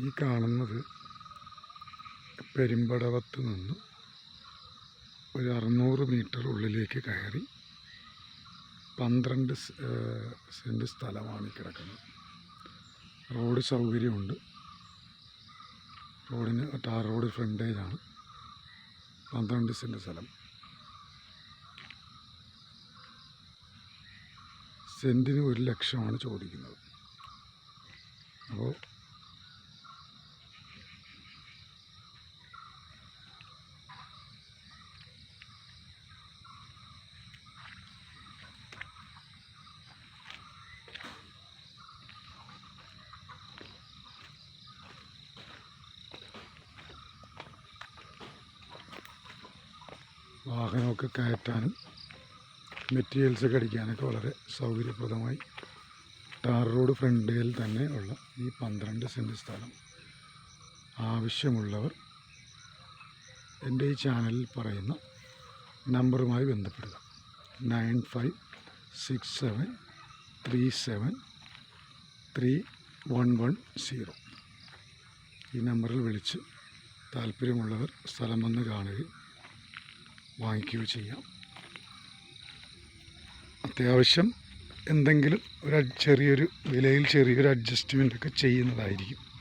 ഈ കാണുന്നത് പെരുമ്പടവത്ത് നിന്ന് ഒരു അറുന്നൂറ് മീറ്റർ ഉള്ളിലേക്ക് കയറി പന്ത്രണ്ട് സെന്റ് സ്ഥലമാണ് കിടക്കുന്നത്. റോഡ് സൗകര്യമുണ്ട്. റോഡിന് ടാർ റോഡ് ഫ്രണ്ടേജാണ് പന്ത്രണ്ട് സെന്റ് സ്ഥലം. സെന്റിന് ഒരു ലക്ഷമാണ് ചോദിക്കുന്നത്. അപ്പോൾ വാഹനമൊക്കെ കയറ്റാനും മെറ്റീരിയൽസൊക്കെ അടിക്കാനൊക്കെ വളരെ സൗകര്യപ്രദമായി. ടാർ റോഡ് ഫ്രണ്ടിൽ തന്നെ ഉള്ള ഈ പന്ത്രണ്ട് സെന്റ് സ്ഥലം. ആവശ്യമുള്ളവർ എന്റെ ഈ ചാനലിൽ പറയുന്ന നമ്പറുമായി ബന്ധപ്പെടുക. Nine five six seven three seven three one one zero. ഈ നമ്പറിൽ വിളിച്ച് താല്പര്യമുള്ളവർ സ്ഥലം വന്ന് കാണുകയും വാങ്ങിക്കുകയോ ചെയ്യാം. അത്യാവശ്യം എന്തെങ്കിലും ഒരു ചെറിയൊരു വിലയിൽ ചെറിയൊരു അഡ്ജസ്റ്റ്മെന്റ് ഒക്കെ ചെയ്യുന്നതായിരിക്കും.